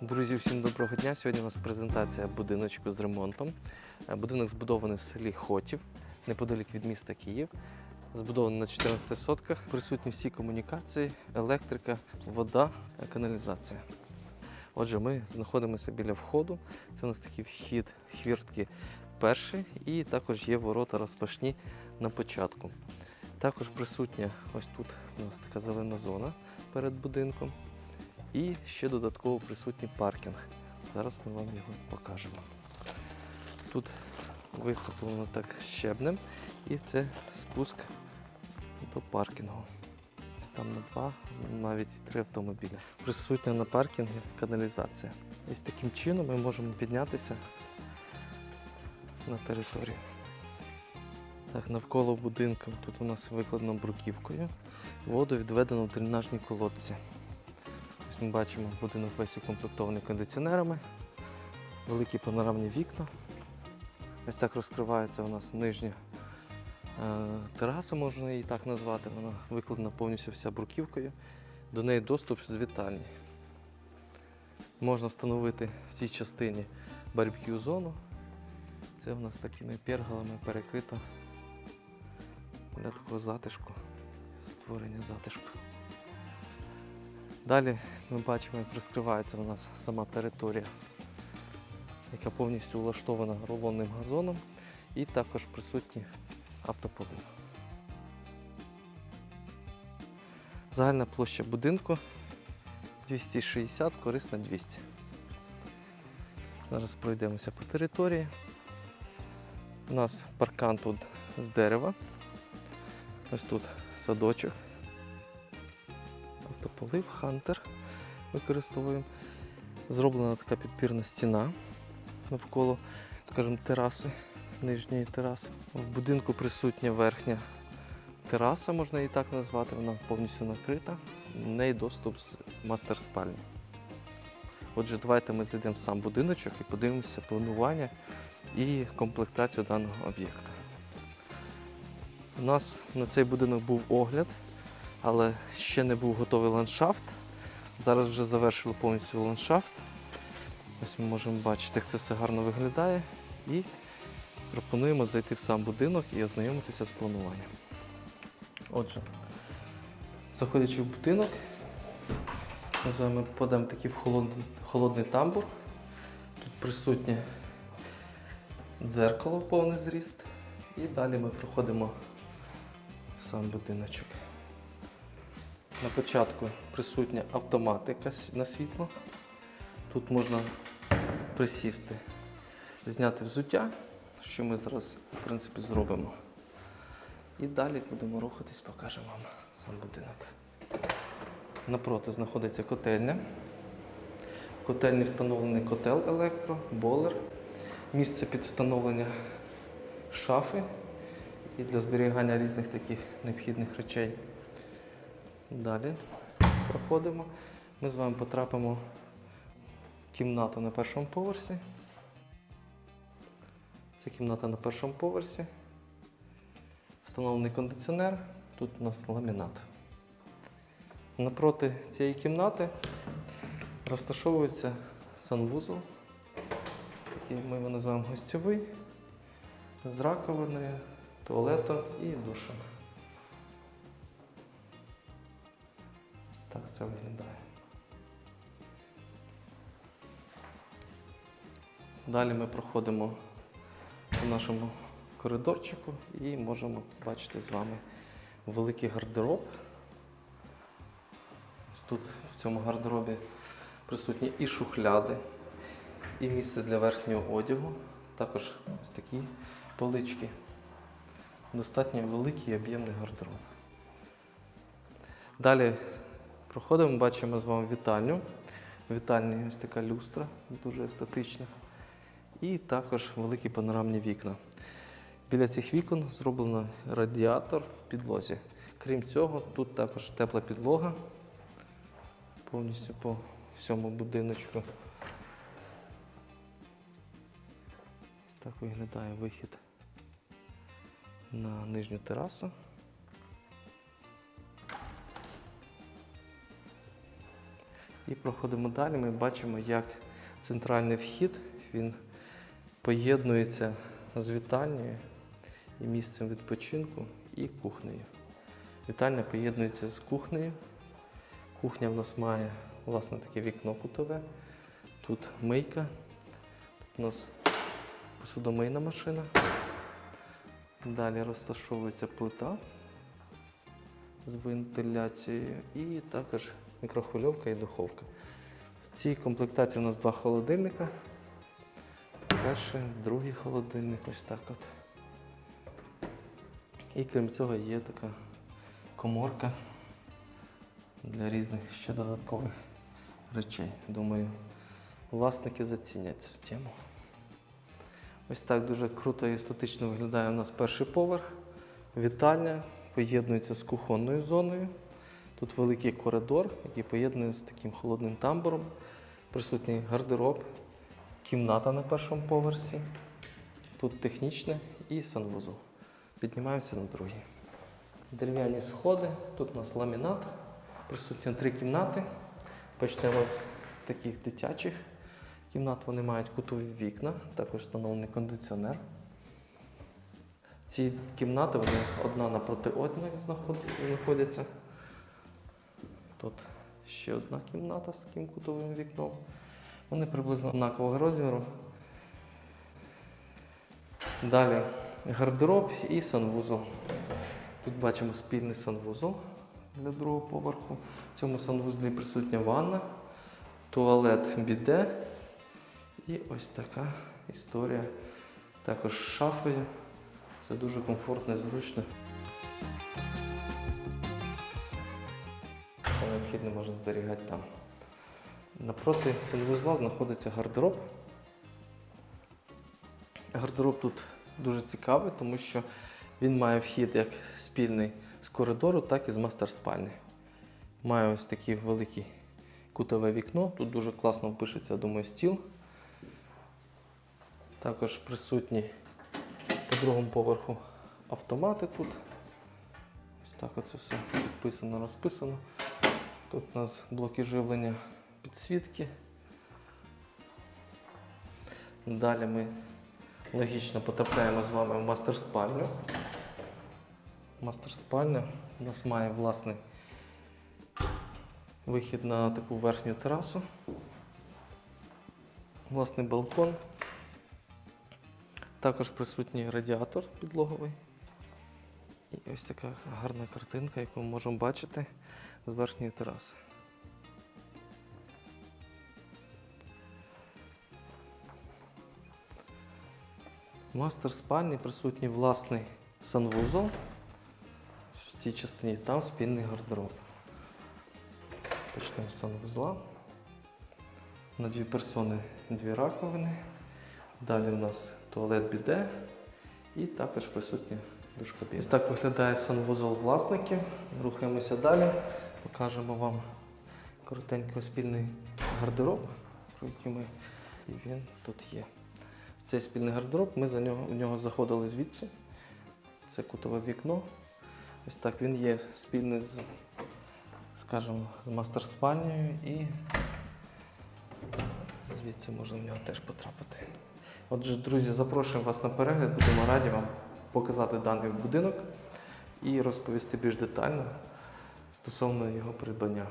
Друзі, всім доброго дня. Сьогодні у нас презентація будиночку з ремонтом. Е, Будинок збудований в селі Хотів, неподалік від міста Київ. Збудований на 14 сотках. Присутні всі комунікації, електрика, вода, е, каналізація. Отже, ми знаходимося біля входу. Це у нас такий вхід хвіртки перший, і також є ворота розпашні на початку. Також присутня ось тут у нас така зелена зона перед будинком. І ще додатково присутній паркінг. Зараз ми вам його покажемо. Тут висиплено так щебнем, і це спуск до паркінгу. Ось там на два, навіть три автомобіля. Присутня на паркінгі каналізація. І з таким чином ми можемо піднятися на територію. Так, навколо будинку тут у нас викладено бруківкою. Воду відведено в дренажні колодці. Ось ми бачимо будинок весь укомплектований кондиціонерами, великі панорамні вікна. Ось так розкривається у нас нижня е, тераса, можна її так назвати. Вона викладена повністю вся бруківкою. До неї доступ з вітальні. Можна встановити в цій частині барбекю зону. Це у нас такими перголами перекрито для такого затишку, створення затишку. Далі ми бачимо, як розкривається у нас сама територія, яка повністю влаштована рулонним газоном і також присутні автополив. Загальна площа будинку 260, корисна 200. Зараз пройдемося по території. У нас паркан тут з дерева. Ось тут садочок автополив, хантер використовуємо. Зроблена така підпірна стіна навколо, скажімо, тераси, нижньої тераси. В будинку присутня верхня тераса, можна її так назвати, вона повністю накрита. В неї доступ з мастер спальні. Отже, давайте ми зайдемо в сам будиночок і подивимося планування і комплектацію даного об'єкта. У нас на цей будинок був огляд але ще не був готовий ландшафт. Зараз вже завершили повністю ландшафт. Ось ми можемо бачити, як це все гарно виглядає. І пропонуємо зайти в сам будинок і ознайомитися з плануванням. Отже, заходячи в будинок, ми з вами подаємо такий в холодний, холодний тамбур. Тут присутнє дзеркало в повний зріст. І далі ми проходимо в сам будиночок. На початку присутня автоматика на світло. Тут можна присісти, зняти взуття, що ми зараз в принципі зробимо. І далі будемо рухатись, покажемо вам сам будинок. Напроти знаходиться котельня. В котельні встановлений котел електро, болер, місце під встановлення шафи і для зберігання різних таких необхідних речей. Далі проходимо. Ми з вами потрапимо в кімнату на першому поверсі. Це кімната на першому поверсі. Встановлений кондиціонер. Тут у нас ламінат. Напроти цієї кімнати розташовується санвузол. Такий ми його називаємо гостьовий, з раковиною, туалетом і душем. Так це виглядає. Далі ми проходимо по нашому коридорчику і можемо бачити з вами великий гардероб. Тут в цьому гардеробі присутні і шухляди, і місце для верхнього одягу, також ось такі полички. Достатньо великий і об'ємний гардероб. Далі проходимо, бачимо з вами вітальню. В вітальні ось така люстра, дуже естетична. І також великі панорамні вікна. Біля цих вікон зроблено радіатор в підлозі. Крім цього, тут також тепла підлога повністю по всьому будиночку. Ось так виглядає вихід на нижню терасу. І проходимо далі. Ми бачимо, як центральний вхід він поєднується з вітальнею і місцем відпочинку і кухнею. Вітальня поєднується з кухнею. Кухня в нас має власне таке вікно кутове. Тут мийка. Тут у нас посудомийна машина. Далі розташовується плита з вентиляцією і також мікрохвильовка і духовка. В цій комплектації у нас два холодильника. Перший, другий холодильник, ось так от. І крім цього є така коморка для різних ще додаткових речей. Думаю, власники зацінять цю тему. Ось так дуже круто і естетично виглядає у нас перший поверх. Вітальня поєднується з кухонною зоною. Тут великий коридор, який поєднується з таким холодним тамбуром. Присутній гардероб, кімната на першому поверсі. Тут технічне і санвузол. Піднімаємося на другий. Дерев'яні сходи, тут у нас ламінат. Присутні три кімнати. Почнемо з таких дитячих кімнат. Вони мають кутові вікна, також встановлений кондиціонер. Ці кімнати вони одна напроти одної знаходяться. Тут ще одна кімната з таким кутовим вікном. Вони приблизно однакового розміру. Далі гардероб і санвузол. Тут бачимо спільний санвузол для другого поверху. В цьому санвузлі присутня ванна, туалет біде. І ось така історія. Також з шафою. Це дуже комфортно і зручно. Необхідне можна зберігати там. Напроти санвузла знаходиться гардероб. Гардероб тут дуже цікавий, тому що він має вхід як спільний з коридору, так і з мастер-спальні. Має ось таке велике кутове вікно. Тут дуже класно впишеться, думаю, стіл. Також присутні по другому поверху автомати тут. Ось так оце все підписано, розписано. Тут у нас блоки живлення підсвітки. Далі ми логічно потрапляємо з вами в мастер-спальню. Мастер-спальня у нас має власний вихід на таку верхню терасу. Власний балкон. Також присутній радіатор підлоговий. І ось така гарна картинка, яку ми можемо бачити з верхньої тераси. В мастер спальні присутній власний санвузол. В цій частині там спільний гардероб. Почнемо з санвузла. На дві персони дві раковини. Далі у нас туалет біде і також присутня душкабіна. Ось так виглядає санвузол власників. Рухаємося далі. Покажемо вам коротенько спільний гардероб, про який ми і він тут є. Цей спільний гардероб, ми за нього, в нього заходили звідси. Це кутове вікно. Ось так він є спільний з, скажімо, з мастер-спальнею і звідси можна в нього теж потрапити. Отже, друзі, запрошуємо вас на перегляд, будемо раді вам показати даний будинок і розповісти більш детально стосовно його придбання.